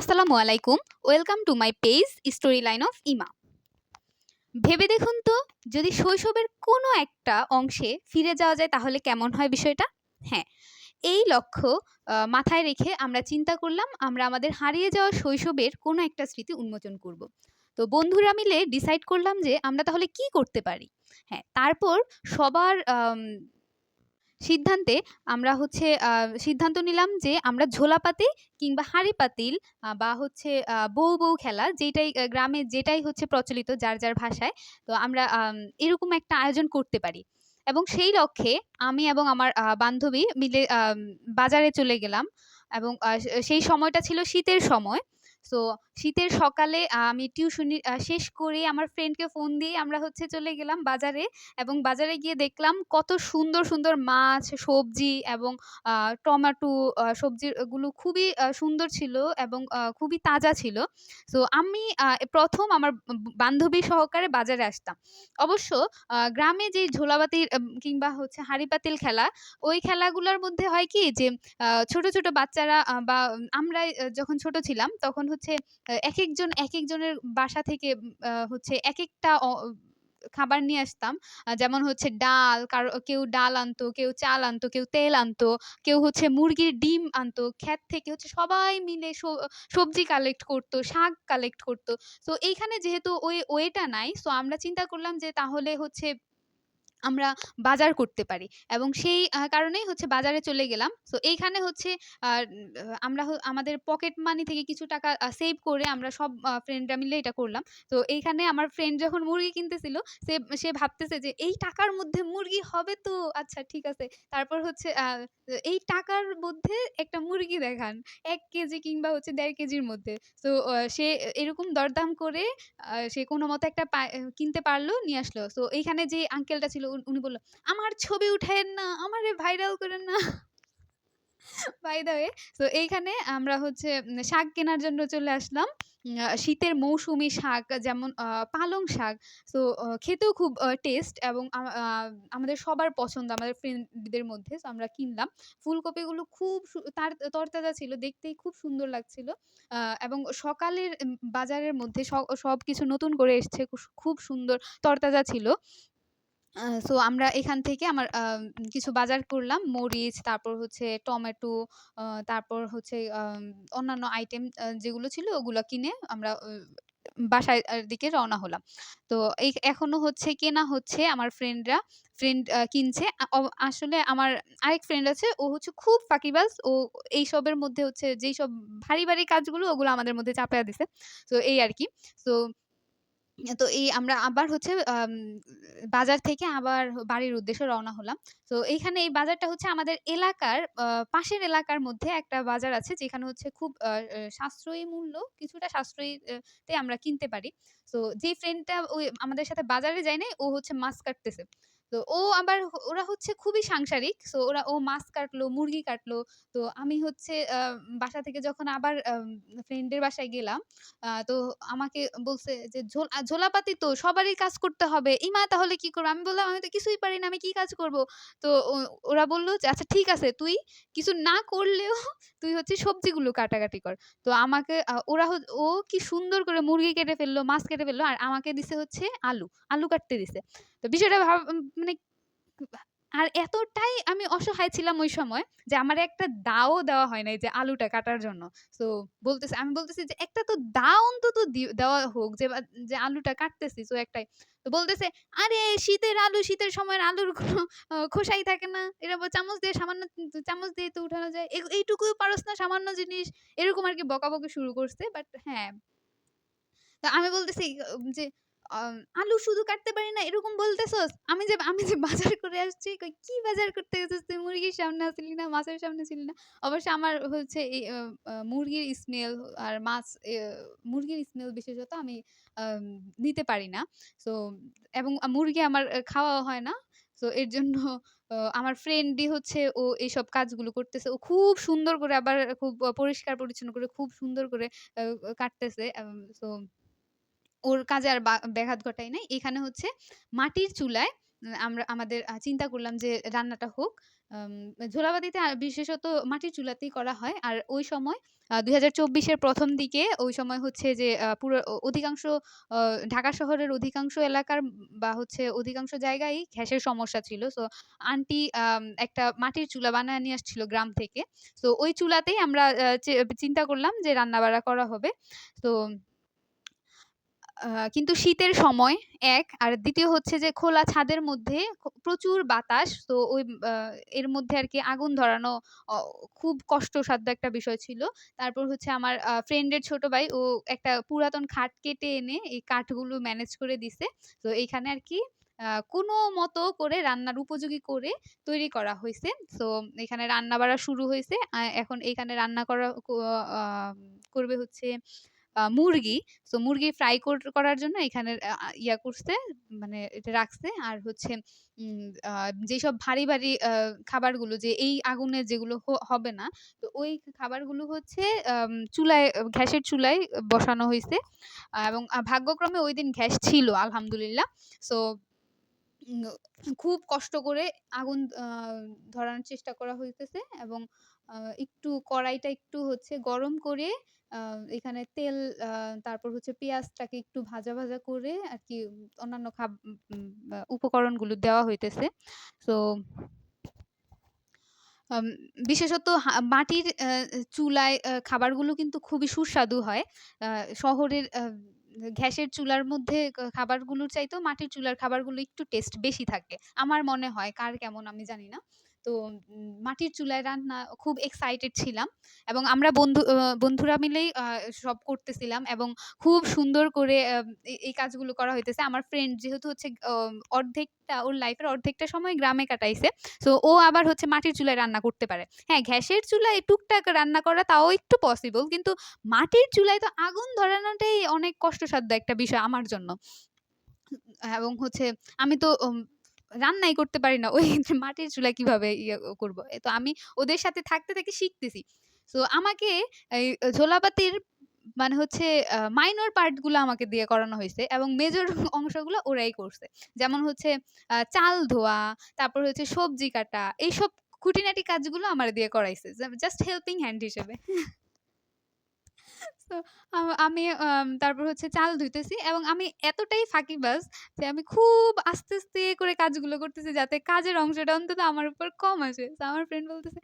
আসসালামু আলাইকুম। Welcome to my page story line of Ima ভেবে দেখুন তো, যদি শৈশবের কোনো একটা অংশে ফিরে যাওয়া যায় তাহলে কেমন হয় বিষয়টা? হ্যাঁ এই লক্ষ্য মাথায় রেখে আমরা চিন্তা করলাম আমরা আমাদের হারিয়ে যাওয়া শৈশবের কোনো একটা স্মৃতি উন্মোচন করব। তো বন্ধুরা মিলে ডিসাইড করলাম যে আমরা তাহলে কি করতে পারি? হ্যাঁ তারপর সবার সিদ্ধান্তে আমরা হচ্ছে সিদ্ধান্ত নিলাম যে আমরা ঝোলাপাতি কিংবা হাঁড়ি পাতিল বা হচ্ছে বউ বউ খেলা যেটাই গ্রামে যেটাই হচ্ছে প্রচলিত যার যার ভাষায়, তো আমরা এরকম একটা আয়োজন করতে পারি। এবং সেই লক্ষ্যে আমি এবং আমার বান্ধবী মিলে বাজারে চলে গেলাম এবং সেই সময়টা ছিল শীতের সময়। সো শীতের সকালে আমি টিউশনি শেষ করে আমার ফ্রেন্ডকে ফোন দিয়ে আমরা হচ্ছে চলে গেলাম বাজারে এবং বাজারে গিয়ে দেখলাম কত সুন্দর সুন্দর মাছ সবজি এবং টমেটো সবজিগুলো খুবই সুন্দর ছিল এবং খুবই তাজা ছিল। সো আমি প্রথম আমার বান্ধবী সহকারে বাজারে আসতাম। অবশ্য গ্রামে যে ঝোলাবাতির আহ, কিংবা হচ্ছে হাঁড়ি পাতিল খেলা ওই খেলাগুলোর মধ্যে হয় কি যে ছোট ছোট বাচ্চারা বা আমরা যখন ছোট ছিলাম তখন হচ্ছে এক একজন এক একজনের বাসা থেকে হচ্ছে এক একটা খাবার নিয়ে আসতাম। যেমন হচ্ছে ডাল, কারও, কেউ ডাল আনতো, কেউ চাল আনতো, কেউ তেল আনতো, কেউ হচ্ছে মুরগির ডিম আনতো, ক্ষেত থেকে হচ্ছে সবাই মিলে সবজি কালেক্ট করতো, শাক কালেক্ট করতো। তো এইখানে যেহেতু ওই, ওয়েটা নাই সো আমরা চিন্তা করলাম যে তাহলে হচ্ছে আমরা বাজার করতে পারি। এবং সেই কারণেই হচ্ছে বাজারে চলে গেলাম। তো এইখানে হচ্ছে আমরা আমাদের পকেট মানি থেকে কিছু টাকা সেভ করে আমরা সব ফ্রেন্ডরা মিলে এটা করলাম। তো এইখানে আমার ফ্রেন্ড যখন মুরগি কিনতেছিল, সে সে ভাবতেছে যে, এই টাকার মধ্যে মুরগি হবে তো? আচ্ছা ঠিক আছে। তারপর হচ্ছে এই টাকার মধ্যে একটা মুরগি দেখান? এক কেজি কিংবা হচ্ছে দেড় কেজির মধ্যে। তো সে এরকম দরদাম করে সে কোনো মতে একটা কিনতে পারল, নিয়ে আসলো। তো, এইখানে যে আঙ্কেলটা ছিল, উনি বলল, আমার ছবি উঠায়েন না, আমারে ভাইরাল করেন না। বাই দ্য ওয়ে তো এইখানে আমরা হচ্ছে শাক কেনার জন্য চলে আসলাম। শীতের মৌসুমী শাক যেমন পালং শাক, তো খেতেও খুব টেস্ট এবং আমাদের সবার পছন্দ, আমাদের ফ্রেন্ডদের মধ্যে, তো আমরা কিনলাম। ফুলকপিগুলো খুব তার, তরতাজা ছিল, দেখতেই খুব সুন্দর লাগছিল। এবং সকালের বাজারের মধ্যে সব কিছু নতুন করে এসছে খুব খুব সুন্দর, তরতাজা ছিল। সো আমরা এখান থেকে আমার আম, কিছু বাজার করলাম। মরিচ তারপর হচ্ছে টমেটো তারপর হচ্ছে অন্যান্য আইটেম যেগুলো ছিল ওগুলো কিনে আমরা বাসায় দিকে রওনা হলাম। তো এই এখনও হচ্ছে কেনা হচ্ছে আমার ফ্রেন্ডরা ফ্রেন্ড কিনছে। আসলে আমার আরেক ফ্রেন্ড আছে ও হচ্ছে খুব ফাঁকিবাজ। ও এইসবের মধ্যে হচ্ছে যেই সব ভারী ভারী কাজগুলো ওগুলো আমাদের মধ্যে চাপিয়ে দিছে। তো এই আর কি। তো তো এই আমরা আবার হচ্ছে বাজার থেকে আবার বাড়ির উদ্দেশ্যে রওনা হলাম। তো এইখানে এই বাজারটা হচ্ছে আমাদের এলাকার পাশের এলাকার মধ্যে একটা বাজার আছে, যেখানে হচ্ছে খুব সাশ্রয়ী মূল্য, কিছুটা সাশ্রয়ী তে আমরা কিনতে পারি। তো যে ফ্রেন্ডটা ওই আমাদের সাথে বাজারে যায় নাই, ও হচ্ছে মাছ কাটতেছে। তো ও আবার ওরা হচ্ছে খুবই সাংসারিক। সো ওরা ও মাছ কাটলো মুরগি কাটলো। তো আমি হচ্ছে আহ, বাসা থেকে যখন আবার ফ্রেন্ডের বাসায় গেলাম আহ, তো আমাকে বলছে যে ঝোল ঝোলাপাতি তো সবারই কাজ করতে হবে। ইমা তাহলে কি করব? আমি বললাম আমি তো কিছুই পারি না আমি কি কাজ করব? তো ও- ওরা বলল যে আচ্ছা ঠিক আছে তুই কিছু না করলেও তুই হচ্ছে সবজিগুলো কাটাকাটি কর। তো আমাকে ওরা ও কি সুন্দর করে মুরগি কেটে ফেলল মাছ কেটে ফেলল আর আমাকে দিছে হচ্ছে আলু। আলু কাটতে দিছে। তো বিষয়টা ভাব মানে আর এতটাই আমি অসহায় ছিলাম ওই সময় যে আমার একটা দাও দেওয়া হয় নাই যে আলুটা কাটার জন্য। তো বলতেছে, আমি বলতেছি যে একটা তো দা অন্তত দেওয়া হোক যে যে আলুটা কাটতেছি, তো একটাই। তো বলতেছে, আরে শীতের আলু, শীতের সময় আলুর কোনো খোসাই থাকে না। এরা চামচ দিয়ে সামান্য, চামচ দিয়ে তো উঠানো যায়। এই- এইটুকুও পারস না সামান্য জিনিস। এরকম আর কি বকাবকি শুরু করছে, বাট হ্যাঁ। আমি বলতেছি যে আলু শুধু কাটতে পারি না, এরকম বলতেছস? আমি যে আমি যে বাজার করে আসছি কি বাজার করতে গেছিস তুই? মুরগির সামনে আসলি না, মাছের সামনে ছিলি না? অবশ্য আমার হচ্ছে এই মুরগির স্মেল আর মাছ মুরগির স্মেল বিশেষত আমি নিতে পারি না। সো এবং মুরগি আমার খাওয়া হয় না। তো এর জন্য আমার ফ্রেন্ডই হচ্ছে ও এইসব কাজগুলো করতেছে। ও খুব সুন্দর করে আবার খুব পরিষ্কার পরিচ্ছন্ন করে খুব সুন্দর করে কাটতেছে। তো ওর কাজে আর ব্যাঘাত ঘটাই নাই। এখানে হচ্ছে মাটির চুলায় আমরা, আমাদের চিন্তা করলাম যে রান্নাটা হোক। ঝোলাবাতিতে বিশেষত মাটির চুলাতেই করা হয়। আর ওই সময় আ ২০২৪ এর প্রথম দিকে ওই সময় হচ্ছে যে পুরো অধিকাংশ ঢাকা শহরের অধিকাংশ এলাকার বা হচ্ছে অধিকাংশ জায়গায়ই গ্যাসের সমস্যা ছিল। সো আন্টি একটা মাটির চুলা বানায় নিয়ে আসছিল গ্রাম থেকে। সো ওই চুলাতেই আমরা চিন্তা করলাম যে রান্না-বাড়া করা হবে। তো কিন্তু শীতের সময় এক, আর দ্বিতীয় হচ্ছে যে খোলা ছাদের মধ্যে প্রচুর বাতাস। তো ওই, আ, এর মধ্যে আর কি আগুন ধরানো খুব কষ্টসাধ্য একটা বিষয় ছিল। তারপর হচ্ছে আমার ফ্রেন্ডের ছোট ভাই, ও একটা পুরাতন খাট কেটে এনে এই কাঠগুলো ম্যানেজ করে দিছে। তো এইখানে আরকি কোনো মতো করে রান্নার উপযোগী করে তৈরি করা হইছে। তো এখানে রান্না-বাড়া শুরু হইছে। আ, এখন এইখানে রান্না করা, ক করবে হচ্ছে মুরগি। সো মুরগি ফ্রাই করার জন্য এখানে ইয়া করছে মানে এটা রাখছে। আর হচ্ছে যেসব ভারী, ভারী খাবারগুলো যে এই আগুনে যেগুলো হবে না। তো ওই খাবারগুলো হচ্ছে চুলায় গ্যাসের চুলায় বসানো হয়েছে এবং ভাগ্যক্রমে ওই দিন গ্যাস ছিল আলহামদুলিল্লাহ। সো খুব কষ্ট করে আগুন ধরানোর চেষ্টা করা হইতেছে এবং আ একটু কড়াইটা একটু হচ্ছে গরম করে আ এখানে তেল আ তারপর হচ্ছে পেঁয়াজটাকে একটু ভাজা, ভাজা করে আরকি অন্যান্য খাব আ উপকরণগুলো দেওয়া হইতেছে। আম বিশেষত মাটির চুলায় খাবারগুলো কিন্তু খুবই সুস্বাদু হয়। শহরের গ্যাসের চুলার মধ্যে কা খাবারগুলোর চাইতেও মাটির চুলার খাবারগুলো একটু টেস্ট বেশি থাকে। আমার মনে হয়, কার কেমন আমি জানি না। তো মাটির চুলায় রান্না খুব এক্সাইটেড ছিলাম এবং আমরা বন্ধু বন্ধুরা মিলেই সব করতেছিলাম এবং খুব সুন্দর করে এই কাজগুলো করা হইতেছে। আমার ফ্রেন্ড যেহেতু হচ্ছে অর্ধেকটা ওর লাইফের অর্ধেকটা সময় গ্রামে কাটাইছে। সো ও আবার হচ্ছে মাটির চুলায় রান্না করতে পারে। হ্যাঁ, গ্যাসের চুলায় টুকটাক রান্না করা তাও একটু পসিবল। কিন্তু মাটির চুলায় তো আগুন ধরানোটাই অনেক কষ্টসাধ্য একটা বিষয় আমার জন্য। এবং হচ্ছে আমি তো রান্নাই করতে পারি না। ওই মাটির চুলা কীভাবে ইয়ে করব? তো আমি ওদের সাথে থাকতে, থাকতে শিখতেছি। সো আমাকে এই ঝোলাবাতির মানে হচ্ছে মাইনর পার্টগুলা আমাকে দিয়ে করানো হয়েছে এবং মেজর অংশগুলো ওরাই করছে। যেমন হচ্ছে চাল ধোয়া, তারপর হচ্ছে সবজি কাটা। এইসব খুঁটিনাটি কাজগুলো আমারে দিয়ে করাইছে। জাস্ট হেল্পিং হ্যান্ড হিসেবে। আ আমি তারপর হচ্ছে চাল ধুইতেছি এবং আমি এতটাই ফাঁকিবাজ যে আমি খুব আস্তে, আস্তে করে কাজগুলো করতেছি যাতে কাজের অংশটা অন্তত আমার উপর কম আসে। তো আমার ফ্রেন্ড বলতেছে,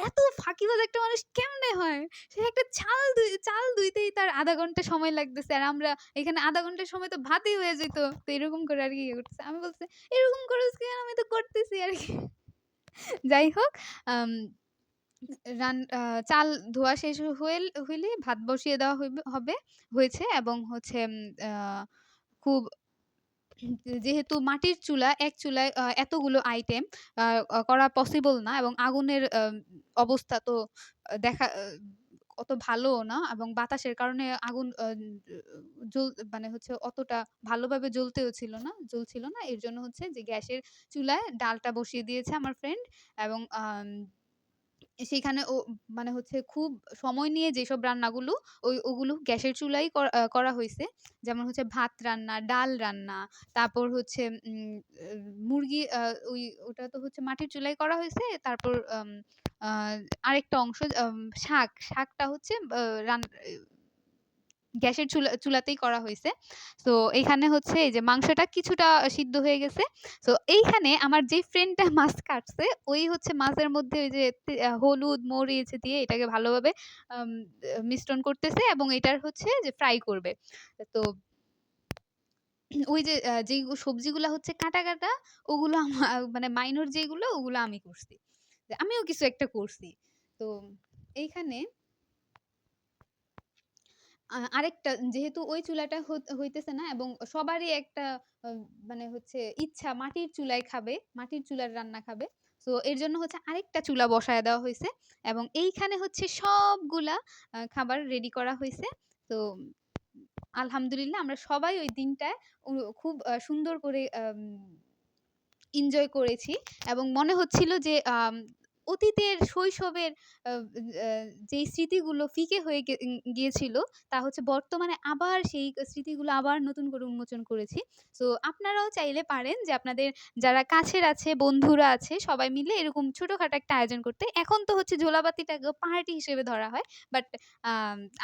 "এত ফাঁকিবাজ একটা মানুষ কেমনে হয়? সে একটা চাল ধুই চাল ধুইতেই তার ০.৫ ঘণ্টা সময় লাগতেছে। আর আমরা এখানে ০.৫ ঘণ্টার সময় তো ভাতই হয়ে যেত।" তো এরকম করে আরকি ইয়ে করতেছে। আমি বলতেছি, "এরকম কেন? আমি তো করতেছি আরকি।" যাই হোক আম রান চাল ধোয়া শেষ হইল হইলে ভাত বসিয়ে দেওয়া হবে হয়েছে এবং হচ্ছে খুব যেহেতু মাটির চুলা, এক চুলায় এতগুলো আইটেম করা পসিবল না এবং আগুনের অবস্থা তো দেখা অত ভালোও না এবং বাতাসের কারণে আগুন জ্বল মানে হচ্ছে অতটা ভালোভাবে জ্বলতেও ছিল না জ্বলছিল না। এর জন্য হচ্ছে যে গ্যাসের চুলায় ডালটা বসিয়ে দিয়েছে আমার ফ্রেন্ড এবং আম সেখানে ও মানে হচ্ছে খুব সময় নিয়ে যেসব রান্নাগুলো ওই ওগুলো গ্যাসের চুলাই করা করা হয়েছে যেমন হচ্ছে ভাত রান্না, ডাল রান্না, তারপর হচ্ছে মুরগি ওই ওটা তো হচ্ছে মাটির চুলায় করা হয়েছে তারপর আরেকটা অংশ শাক, শাকটা হচ্ছে রান গ্যাসের চুলা চুলাতেই করা হয়েছে সো এইখানে হচ্ছে এই যে মাংসটা কিছুটা সিদ্ধ হয়ে গেছে। সো এইখানে আমার যে ফ্রেন্ডটা মাছ কাটছে, ওই হচ্ছে মাছের মধ্যে ওই যে হলুদ, মরিচ দিয়ে এটাকে ভালোভাবে মিশ্রণ করতেছে এবং এটার হচ্ছে যে ফ্রাই করবে। তো ওই যে যেই সবজিগুলা হচ্ছে কাটা, কাটা ওগুলো মানে মাইনর যেগুলো ওগুলো আমি করছি। আমিও কিছু একটা করছি। তো এইখানে আরেকটা যেহেতু ওই চুলাটা হত হইতেছে না এবং সবারই একটা মানে হচ্ছে ইচ্ছা মাটির চুলায় খাবে, মাটির চুলার রান্না খাবে। তো এর জন্য হচ্ছে আরেকটা চুলা বসায় দেওয়া হইছে এবং এইখানে হচ্ছে সবগুলা খাবার রেডি করা হইছে। তো আলহামদুলিল্লাহ আমরা সবাই ওই দিনটায় খুব সুন্দর করে এনজয় করেছি এবং মনে হচ্ছিল যে অতীতের শৈশবের যেই স্মৃতিগুলো ফিকে হয়ে গিয়েছিল তা হচ্ছে বর্তমানে আবার সেই স্মৃতিগুলো আবার নতুন করে উন্মোচন করেছি। সো আপনারাও চাইলে পারেন যে আপনাদের যারা কাছের আছে, বন্ধুরা আছে সবাই মিলে এরকম ছোটখাটো একটা আয়োজন করতে। এখন তো হচ্ছে ঝোলাপাতিটাকেও পার্টি হিসেবে ধরা হয়। বাট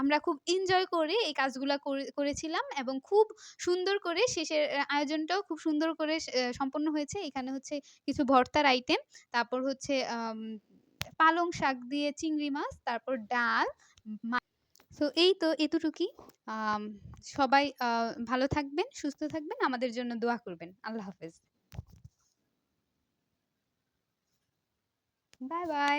আমরা খুব এনজয় করে এই কাজগুলা করে করেছিলাম এবং খুব সুন্দর করে শেষের আয়োজনটাও খুব সুন্দর করে সম্পন্ন হয়েছে। এখানে হচ্ছে কিছু ভর্তার আইটেম, তারপর হচ্ছে পালং শাক দিয়ে চিংড়ি মাছ, তারপর ডাল, তো এই তো এতটুকুই। সবাই ভালো থাকবেন, সুস্থ থাকবেন, আমাদের জন্য দোয়া করবেন। আল্লাহ হাফেজ। Bye, bye.